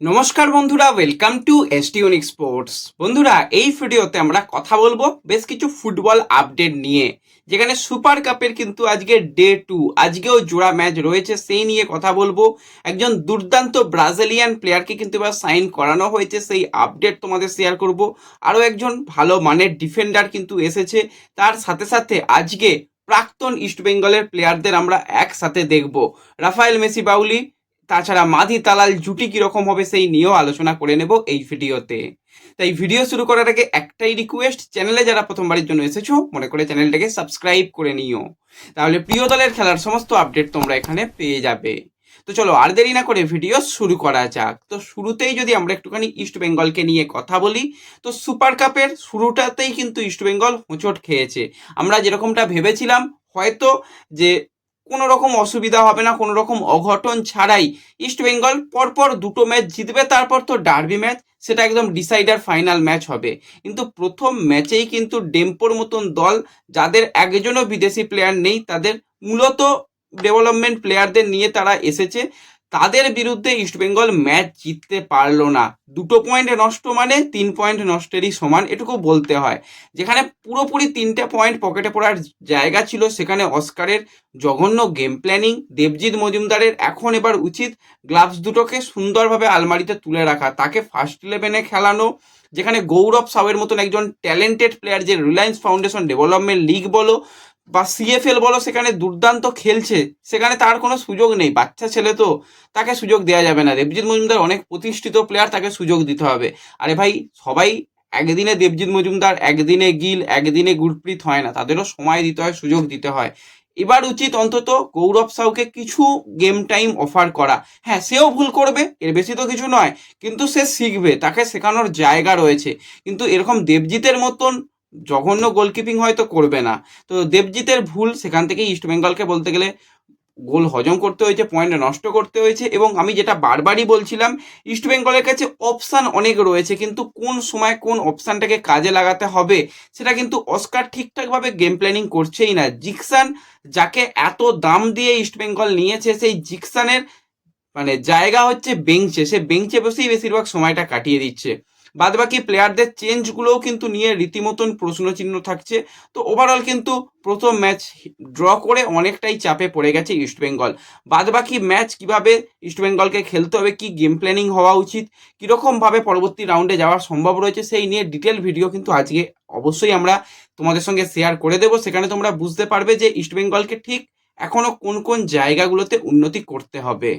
নমস্কার বন্ধুরা welcome to ST unique sports বন্ধুরা, এই ভিডিওতে আমরা কথা বলব বেশ কিছু ফুটবল আপডেট নিয়ে, যেখানে সুপার কাপের কিন্তু আজকে ডে টু আজকেও জোড়া ম্যাচ রয়েছে, সেই নিয়ে কথা বলব। একজন দুর্দান্ত ব্রাজিলিয়ান প্লেয়ারকে কিন্তু এবার সাইন করানো হয়েছে, সেই আপডেট তোমাদের শেয়ার করব। আরও একজন ভালো মানের ডিফেন্ডার কিন্তু এসেছে, তার সাথে সাথে আজকে প্রাক্তন ইস্টবেঙ্গলের প্লেয়ারদের আমরা একসাথে দেখব। রাফায়েল মেসি বাউলি তাছাড়া মাধি তালাল জুটি কীরকম হবে সেই নিয়েও আলোচনা করে নেব এই ভিডিওতে। তাই ভিডিও শুরু করার আগে একটাই রিকোয়েস্ট চ্যানেলে যারা প্রথমবারের জন্য এসেছ, মনে করে চ্যানেলটাকে সাবস্ক্রাইব করে নিও। তাহলে প্রিয় দলের খেলার সমস্ত আপডেট তোমরা এখানে পেয়ে যাবে। তো চলো, আর দেরি না করে ভিডিও শুরু করা যাক। তো শুরুতেই যদি আমরা একটুখানি ইস্ট বেঙ্গলকে নিয়ে কথা বলি, তো সুপার কাপের শুরুটাতেই কিন্তু ইস্ট বেঙ্গল হোঁচট খেয়েছে। আমরা যেরকমটা ভেবেছিলাম, হয়তো যে কোনো রকম অসুবিধা হবে না কোনো রকম অঘটন ছাড়াই ইস্টবেঙ্গল পরপর দুটো ম্যাচ জিতবে, তারপর তো ডার্বি ম্যাচ সেটা একদম ডিসাইডার ফাইনাল ম্যাচ হবে। কিন্তু প্রথম ম্যাচেই কিন্তু ডেম্পোর মতন দল, যাদের একজনও বিদেশি প্লেয়ার নেই, তাদের মূলত ডেভেলপমেন্ট প্লেয়ারদের নিয়ে তারা এসেছে। তাদের বিরুদ্ধে ইস্টবেঙ্গল ম্যাচ জিততে পারল না। দুটো পয়েন্ট নষ্ট মানে তিন পয়েন্ট নষ্টেরই সমান এটুকু বলতে হয়। যেখানে পুরোপুরি তিনটে পয়েন্ট পকেটে পড়ার জায়গা ছিল, সেখানে অস্কারের জঘন্য গেম প্ল্যানিং দেবজিৎ মজুমদারের এখন এবার উচিত গ্লাভস দুটোকে সুন্দরভাবে আলমারিতে তুলে রাখা, তাকে ফার্স্ট ইলেভেনে খেলানো, যেখানে গৌরব সাউয়ের মতন একজন ট্যালেন্টেড প্লেয়ার যে রিলায়েন্স ফাউন্ডেশন ডেভেলপমেন্ট লিগ বলো বা সিএফএল বলো, সেখানে দুর্দান্ত খেলছে, সেখানে তার কোনো সুযোগ নেই। বাচ্চা ছেলে তো তাকে সুযোগ দেওয়া যাবে না। দেবজিৎ মজুমদার অনেক প্রতিষ্ঠিত প্লেয়ার তাকে সুযোগ দিতে হবে। আরে ভাই, সবাই একদিনে দেবজিৎ মজুমদার, একদিনে গিল, একদিনে গুরপ্রীত হয় না। তাদেরও সময় দিতে হয়, সুযোগ দিতে হয়। এবার উচিত অন্তত গৌরব সাউকে কিছু গেম টাইম অফার করা। হ্যাঁ সেও ভুল করবে, এর বেশি তো কিছু নয়, কিন্তু সে শিখবে, তাকে শেখানোর জায়গা রয়েছে। কিন্তু এরকম দেবজিতের মতন জঘন্য গোলকিপিং হয়তো করবে না। তো দেবজিতের ভুল, সেখান থেকেই ইস্টবেঙ্গলকে বলতে গেলে গোল হজম করতে হয়েছে পয়েন্ট নষ্ট করতে হয়েছে এবং আমি যেটা বারবারই বলছিলাম ইস্টবেঙ্গলের কাছে অপশান অনেক রয়েছে, কিন্তু কোন সময় কোন অপশানটাকে কাজে লাগাতে হবে, সেটা কিন্তু অস্কার ঠিকঠাকভাবে গেম প্ল্যানিং করছেই না। জিকসান যাকে এত দাম দিয়ে ইস্টবেঙ্গল নিয়েছে, সেই জিকসানের মানে জায়গা হচ্ছে বেঞ্চে সে বেঞ্চে বসেই বেশিরভাগ সময়টা কাটিয়ে দিচ্ছে। বাদবাকি প্লেয়ারদের চেঞ্জগুলোও কিন্তু নিয়ে রীতিমতন প্রশ্নচিহ্ন থাকছে। তো ওভারঅল কিন্তু প্রথম ম্যাচ ড্র করে অনেকটাই চাপে পড়ে গেছে ইস্টবেঙ্গল বাদবাকি ম্যাচ কীভাবে ইস্টবেঙ্গলকে খেলতে হবে, কি গেম প্ল্যানিং হওয়া উচিত, কীরকমভাবে পরবর্তী রাউন্ডে যাওয়ার সম্ভব রয়েছে, সেই নিয়ে ডিটেল ভিডিও কিন্তু আজকে অবশ্যই আমরা তোমাদের সঙ্গে শেয়ার করে দেবো। সেখানে তোমরা বুঝতে পারবে যে ইস্টবেঙ্গলকে ঠিক এখনও কোন কোন জায়গাগুলোতে উন্নতি করতে হবে।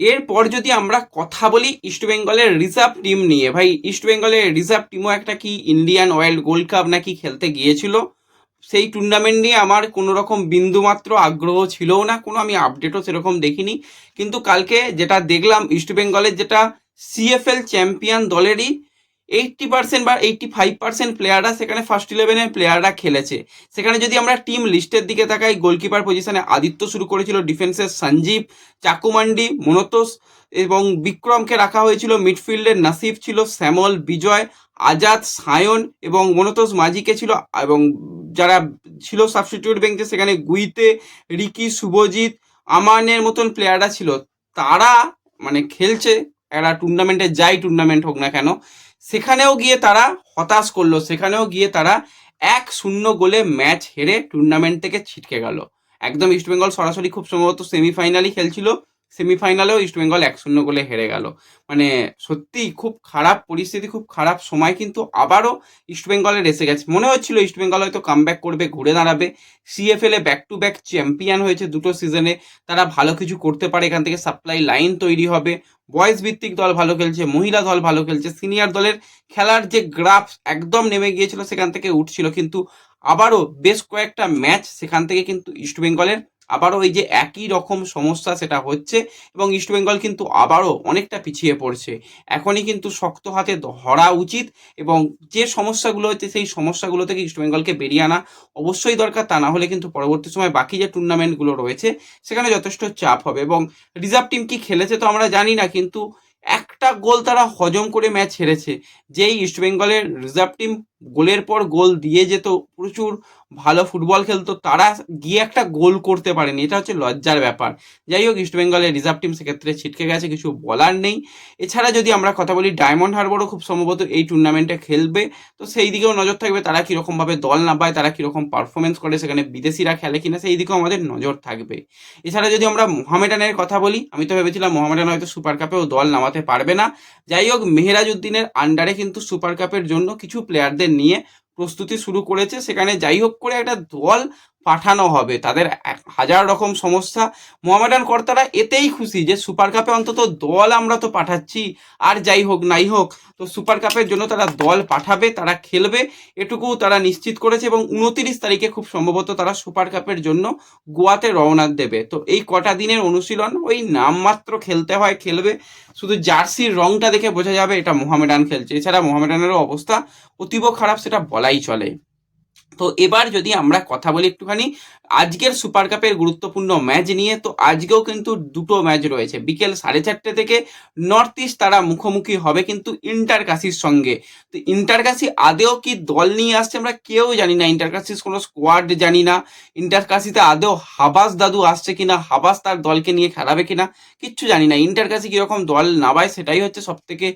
এরপর যদি আমরা কথা বলি ইস্ট বেঙ্গলের রিজার্ভ টিম নিয়ে, ভাই ইস্ট বেঙ্গলের রিজার্ভ টিমও একটা কি ইন্ডিয়ান অয়েল গোল্ড কাপ নাকি খেলতে গিয়েছিল? সেই টুর্নামেন্ট নিয়ে আমার কোনো রকম বিন্দুমাত্র আগ্রহ ছিলও না, কোনো আমি আপডেটও সেরকম দেখিনি। কিন্তু কালকে যেটা দেখলাম ইস্ট বেঙ্গলের যেটা সিএফএল চ্যাম্পিয়ন দলেরই এইটটি পার্সেন্ট বা এইটটি ফাইভ পার্সেন্ট প্লেয়াররা সেখানে ফার্স্ট ইলেভেনের প্লেয়াররা খেলেছে। সেখানে যদি আমরা টিম লিস্টের দিকে তাকাই গোলকিপার পজিশনে আদিত্য শুরু করেছিল ডিফেন্সের সঞ্জীব চাকুমান্ডি মনোতোষ এবং বিক্রমকে রাখা হয়েছিল মিডফিল্ডের নাসিফ ছিল শ্যামল, বিজয়, আজাদ, সায়ন এবং মনোতোষ মাঝিকে ছিল এবং যারা ছিল সাবস্টিটিউট বেঞ্চে সেখানে গুইতে, রিকি, শুভজিৎ আমানের মতন প্লেয়াররা ছিল। তারা মানে খেলছে একটা টুর্নামেন্টে যাই টুর্নামেন্ট হোক না কেন সেখানেও গিয়ে তারা হতাশ করল, সেখানেও গিয়ে তারা এক শূন্য গোলে ম্যাচ হেরে টুর্নামেন্ট থেকে ছিটকে গেল। একদম ইস্টবেঙ্গল সরাসরি খুব সম্ভবত সেমিফাইনালই খেলছিল। সেমিফাইনালেও ইস্টবেঙ্গল এক শূন্য গোলে হেরে গেল। মানে সত্যি খুব খারাপ পরিস্থিতি, খুব খারাপ সময় কিন্তু আবারও ইস্টবেঙ্গলের এসে গেছে। মনে হচ্ছিল ইস্টবেঙ্গল হয়তো কামব্যাক করবে, ঘুরে দাঁড়াবে। সিএফএল এ ব্যাক টু ব্যাক চ্যাম্পিয়ন হয়েছে দুটো সিজনে তারা ভালো কিছু করতে পারে, এখান থেকে সাপ্লাই লাইন তৈরি হবে। বয়েজ ভিত্তিক দল ভালো খেলছে, মহিলা দল ভালো খেলছে। সিনিয়র দলের খেলার যে গ্রাফ একদম নেমে গিয়েছিল, সেখান থেকে উঠছিল। কিন্তু আবারও বেশ কয়েকটা ম্যাচ সেখান থেকে কিন্তু ইস্টবেঙ্গলের আবারও এই যে একই রকম সমস্যা সেটা হচ্ছে এবং ইস্টবেঙ্গল কিন্তু আবারও অনেকটা পিছিয়ে পড়ছে। এখনই কিন্তু শক্ত হাতে ধরা উচিত এবং যে সমস্যাগুলো হচ্ছে সেই সমস্যাগুলো থেকে ইস্টবেঙ্গলকে বেরিয়ে আনা অবশ্যই দরকার, তা না হলে কিন্তু পরবর্তী সময় বাকি যে টুর্নামেন্টগুলো রয়েছে সেখানে যথেষ্ট চাপ হবে এবং রিজার্ভ টিম কি খেলেছে তো আমরা জানি না, কিন্তু একটা গোল তারা হজম করে ম্যাচ হেরেছে। যেই ইস্টবেঙ্গলের রিজার্ভ টিম গোলের পর গোল দিয়ে যেত, প্রচুর ভালো ফুটবল খেলতো, তারা গিয়ে একটা গোল করতে পারেনি, এটা হচ্ছে লজ্জার ব্যাপার। যাই হোক ইস্টবেঙ্গলের রিজার্ভ টিম সেক্ষেত্রে ছিটকে গেছে, কিছু বলার নেই। এছাড়া যদি আমরা কথা বলি ডায়মন্ড হারবারও খুব সম্ভবত এই টুর্নামেন্টে খেলবে। তো সেই দিকেও নজর থাকবে, তারা কীরকমভাবে দল নামায়, তারা কীরকম পারফরমেন্স করে, সেখানে বিদেশিরা খেলে কিনা, সেই দিকেও আমাদের নজর থাকবে। এছাড়া যদি আমরা মোহামেডানের কথা বলি, আমি তো ভেবেছিলাম মোহামেডান হয়তো সুপার কাপেও দল নামাতে পারবে না। যাই হোক মেহেরাজ উদ্দিনের আন্ডারে কিন্তু সুপার কাপের জন্য কিছু প্লেয়ারদের নিয়ে প্রস্তুতি শুরু করেছে। সেখানে যাই হোক করে একটা দল পাঠানো হবে। তাদের হাজার রকম সমস্যা। মোহামেডান কর্তারা এতেই খুশি যে সুপার কাপে অন্তত দল আমরা তো পাঠাচ্ছি। আর যাই হোক, নাই হোক, তো সুপার কাপের জন্য তারা দল পাঠাবে, তারা খেলবে এটুকু তারা নিশ্চিত করেছে এবং উনতিরিশ তারিখে খুব সম্ভবত তারা সুপার কাপের জন্য গোয়াতে রওনা দেবে। তো এই কটা দিনের অনুশীলন, ওই নামমাত্র খেলতে হয়, খেলবে। শুধু জার্সির রংটা দেখে বোঝা যাবে এটা মোহামেডান খেলছে। এছাড়া মোহামেডানেরও অবস্থা অতীব খারাপ, সেটা বলাই চলে। তো এবার যদি আমরা কথা বলি একটুখানি, আজকের সুপার কাপের গুরুত্বপূর্ণ ম্যাচ নিয়ে, তো আজকেও কিন্তু দুটো ম্যাচ রয়েছে। বিকেল সাড়ে চারটে থেকে নর্থ ইস্ট তারা মুখোমুখি হবে কিন্তু ইন্টার কাশির সঙ্গে। তো ইন্টার কাশি আদেও কি দল নিয়ে আসছে আমরা কেউ জানি না। ইন্টার কাশির কোনো স্কোয়াড জানি না। ইন্টার কাশিতে আদেও হাবাস দাদু আসছে কিনা, হাবাস তার দলকে নিয়ে খেলাবে কিনা, কিচ্ছু জানি না। ইন্টার কাশি কীরকম দল নামায় সেটাই হচ্ছে সব থেকে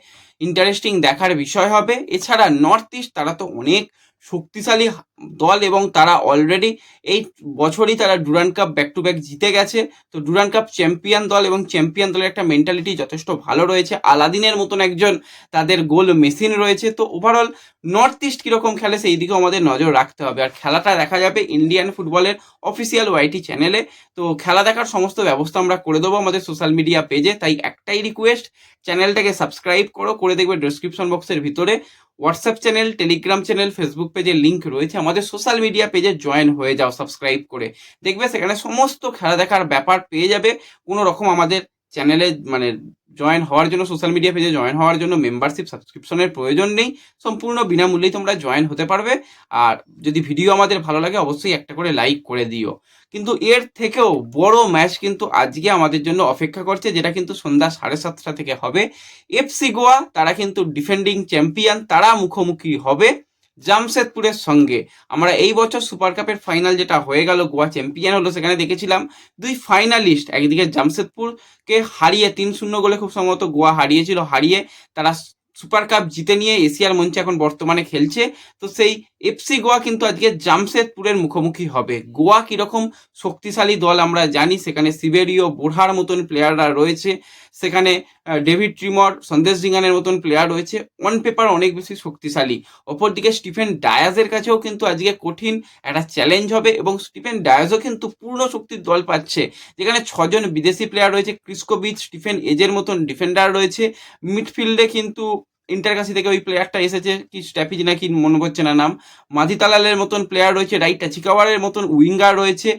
ইন্টারেস্টিং দেখার বিষয় হবে। এছাড়া নর্থ ইস্ট তারা তো অনেক শক্তিশালী দল এবং তারা অলরেডি এই বছরই তারা Durand Cup back to back জিতে গেছে। তো ডুরান কাপ চ্যাম্পিয়ন দল এবং চ্যাম্পিয়ন দলের একটা মেন্টালিটি যথেষ্ট ভালো রয়েছে। আলাদিনের মতন একজন তাদের গোল মেশিন রয়েছে। তো ওভারঅল নর্থ ইস্ট কীরকম খেলে সেই দিকেও আমাদের নজর রাখতে হবে। আর খেলাটা দেখা যাবে ইন্ডিয়ান ফুটবলের অফিসিয়াল ওয়াইটি চ্যানেলে তো খেলা দেখার সমস্ত ব্যবস্থা আমরা করে দেবো আমাদের সোশ্যাল মিডিয়া পেজে তাই একটাই রিকোয়েস্ট চ্যানেলটাকে সাবস্ক্রাইব করো। করে দেখবে ডিসক্রিপশন বক্সের ভিতরে। WhatsApp channel Telegram channel Facebook পেজের লিঙ্ক রয়েছে আমাদের সোশ্যাল মিডিয়া পেজে জয়েন হয়ে যাও সাবস্ক্রাইব করে। দেখবে সেখানে সমস্ত খেলা দেখার ব্যাপার পেয়ে যাবে। কোনো রকম আমাদের চ্যানেলে মানে জয়েন হওয়ার জন্য সোশ্যাল মিডিয়া পেজে জয়েন হওয়ার জন্য মেম্বারশিপ সাবস্ক্রিপশনের প্রয়োজন নেই। সম্পূর্ণ বিনামূল্যেই তোমরা জয়েন হতে পারবে। আর যদি ভিডিও আমাদের ভালো লাগে, অবশ্যই একটা করে লাইক করে দিও। কিন্তু এর থেকেও বড় ম্যাচ কিন্তু আজকে আমাদের জন্য অপেক্ষা করছে, যেটা কিন্তু সন্ধ্যা সাড়ে সাতটা থেকে হবে। এফসি গোয়া তারা কিন্তু ডিফেন্ডিং চ্যাম্পিয়ন তারা মুখোমুখি হবে। জামশেদপুরের সঙ্গে। আমরা এই বছর সুপার কাপের ফাইনাল যেটা হয়ে গেল গোয়া চ্যাম্পিয়ন হলো, সেখানে দেখেছিলাম দুই ফাইনালিস্ট একদিকে জামশেদপুরকে হারিয়ে তিন শূন্য গোলে খুব সম্ভবত গোয়া হারিয়েছিল, হারিয়ে তারা সুপার কাপ জিতে নিয়ে এশিয়ার মঞ্চে এখন বর্তমানে খেলছে। তো সেই এফসি গোয়া কিন্তু আজকে জামশেদপুরের মুখোমুখি হবে। গোয়া কীরকম শক্তিশালী দল আমরা জানি, সেখানে সিবেরিও বোরহার মতন প্লেয়াররা রয়েছে। সেখানে ডেভিড ট্রিমর, সন্দেশ জিঙ্গানের মতন প্লেয়ার রয়েছে। অন পেপার অনেক বেশি শক্তিশালী। অপরদিকে স্টিফেন ডায়াজের কাছেও কিন্তু আজকে কঠিন একটা চ্যালেঞ্জ হবে এবং স্টিফেন ডায়াজও কিন্তু পূর্ণ শক্তির দল পাচ্ছে। যেখানে ছজন বিদেশি প্লেয়ার রয়েছে ক্রিস্কোবিচ স্টিফেন এজের মতন ডিফেন্ডার রয়েছে। মিডফিল্ডে কিন্তু ইন্টারকাসি থেকে ওই প্লেয়ারটা এসেছে, কি স্ট্যাফিজ নাকি মনে পড়ছে না নাম। মাধিতালালের মতন প্লেয়ার রয়েছে রাইটটা চিকাওয়ারের মতন উইঙ্গার রয়েছে।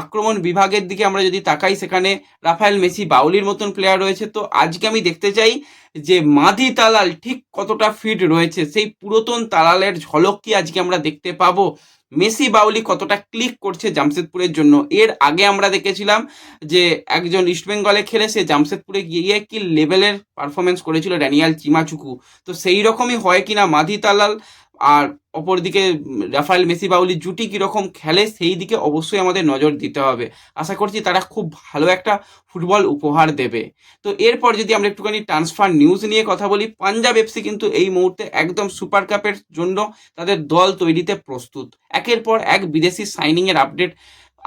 আক্রমণ বিভাগের দিকে আমরা যদি তাকাই, সেখানে রাফায়েল মেসি বাউলির মতন প্লেয়ার রয়েছে। তো আজকে আমি দেখতে চাই যে মাধি তালাল ঠিক কতটা ফিট রয়েছে? সেই পুরাতন তালালের ঝলক কি আজকে আমরা দেখতে পাবো? মেসি বাউলি কতটা ক্লিক করছে জামশেদপুরের জন্য? এর আগে আমরা দেখেছিলাম যে একজন ইস্টবেঙ্গলে খেলে সে জামশেদপুরে গিয়ে কি লেভেলের পারফরমেন্স করেছিল ড্যানিয়াল চিমাচুকু? তো সেই রকমই হয় কিনা মাধি তালাল? আর অপরদিকে রাফায়েল মেসি বাউলি জুটি কীরকম খেলে সেই দিকে অবশ্যই আমাদের নজর দিতে হবে। আশা করছি তারা খুব ভালো একটা ফুটবল উপহার দেবে। তো এরপর যদি আমরা একটুখানি ট্রান্সফার নিউজ নিয়ে কথা বলি, পাঞ্জাব এফসি কিন্তু এই মুহূর্তে একদম সুপার কাপের জন্য তাদের দল তৈরিতে প্রস্তুত। একের পর এক বিদেশি সাইনিংয়ের আপডেট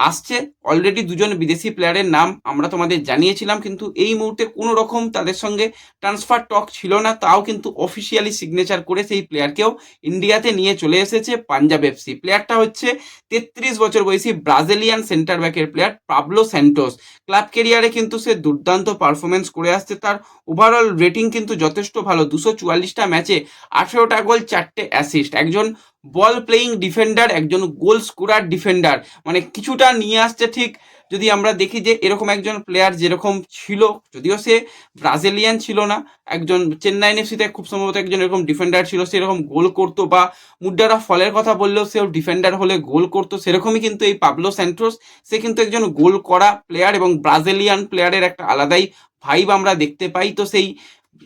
আসছে। অলরেডি দুজন বিদেশি প্লেয়ারের নাম আমরা তোমাদের জানিয়েছিলাম, কিন্তু এই মুহূর্তে কোনো রকম তাদের সঙ্গে ট্রান্সফার টক ছিল না, তাও কিন্তু অফিসিয়ালি সিগনেচার করে সেই প্লেয়ারকেও ইন্ডিয়াতে নিয়ে চলে এসেছে পাঞ্জাব এফসি প্লেয়ারটা হচ্ছে তেত্রিশ বছর বয়সী ব্রাজিলিয়ান সেন্টার ব্যাকের প্লেয়ার পাবলো স্যান্টোস ক্লাব কেরিয়ারে কিন্তু সে দুর্দান্ত পারফরমেন্স করে আসছে। তার ওভারঅল রেটিং কিন্তু যথেষ্ট ভালো। দুশো চুয়াল্লিশটা ম্যাচে আঠেরোটা গোল, চারটে অ্যাসিস্ট একজন বল প্লেয়িং ডিফেন্ডার একজন গোল স্কোরার ডিফেন্ডার মানে কিছুটা নিয়ে আসছে ঠিক, যদি আমরা দেখি যে এরকম একজন প্লেয়ার যেরকম ছিল, যদিও সে ব্রাজিলিয়ান ছিল না, একজন চেন্নাই এফসিতে খুব সম্ভবত একজন এরকম ডিফেন্ডার ছিল সেরকম গোল করতো বা মুদ্রারা ফলের কথা বললেও সেও ডিফেন্ডার হলে গোল করতো, সেরকমই কিন্তু এই পাবলো স্যান্ট্রোস সে কিন্তু একজন গোল করা প্লেয়ার এবং ব্রাজিলিয়ান প্লেয়ারের একটা আলাদাই ভাইব আমরা দেখতে পাই। তো সেই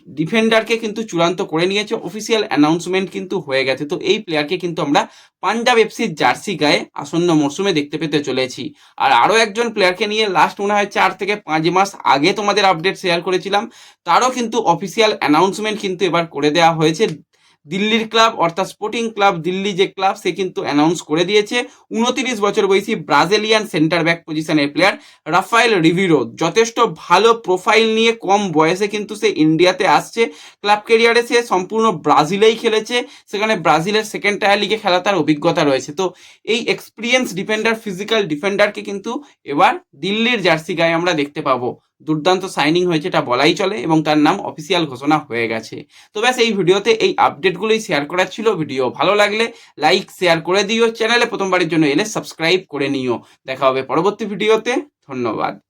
ডিফেন্ডারকে কিন্তু চূড়ান্ত করে নিয়েছে। অফিসিয়াল অ্যানাউন্সমেন্ট কিন্তু হয়ে গেছে। তো এই প্লেয়ারকে কিন্তু আমরা পাঞ্জাব এফসির জার্সি গায়ে আসন্ন মরশুমে দেখতে পেতে চলেছি। আর আরও একজন প্লেয়ারকে নিয়ে লাস্ট মনে হয় চার থেকে পাঁচ মাস আগে তোমাদের আপডেট শেয়ার করেছিলাম। তারও কিন্তু অফিসিয়াল অ্যানাউন্সমেন্ট কিন্তু এবার করে দেওয়া হয়েছে। দিল্লির ক্লাব, অর্থাৎ স্পোর্টিং ক্লাব দিল্লি যে ক্লাব, সে কিন্তু অ্যানাউন্স করে দিয়েছে। উনতিরিশ বছর বয়সী ব্রাজিলিয়ান সেন্টার ব্যাক পজিশনের প্লেয়ার রাফায়েল রিভিরো। যথেষ্ট ভালো প্রোফাইল নিয়ে কম বয়সে কিন্তু সে ইন্ডিয়াতে আসছে। ক্লাব কেরিয়ারে সে সম্পূর্ণ ব্রাজিলেই খেলেছে। সেখানে ব্রাজিলের সেকেন্ড টায়ার লিগে খেলা তার অভিজ্ঞতা রয়েছে। তো এই এক্সপিরিয়েন্স ডিফেন্ডার ফিজিক্যাল ডিফেন্ডারকে কিন্তু এবার দিল্লির জার্সি গায়ে আমরা দেখতে পাবো। দুর্দান্ত সাইনিং হয়েছে, এটা বলাই চলে এবং তার নাম অফিসিয়াল ঘোষণা হয়ে গেছে। তো ব্যাস, এই ভিডিওতে এই আপডেটগুলোই শেয়ার করার ছিল। ভিডিও ভালো লাগলে লাইক শেয়ার করে দিও। চ্যানেলে প্রথমবারের জন্য এলে সাবস্ক্রাইব করে নিও। দেখা হবে পরবর্তী ভিডিওতে। ধন্যবাদ।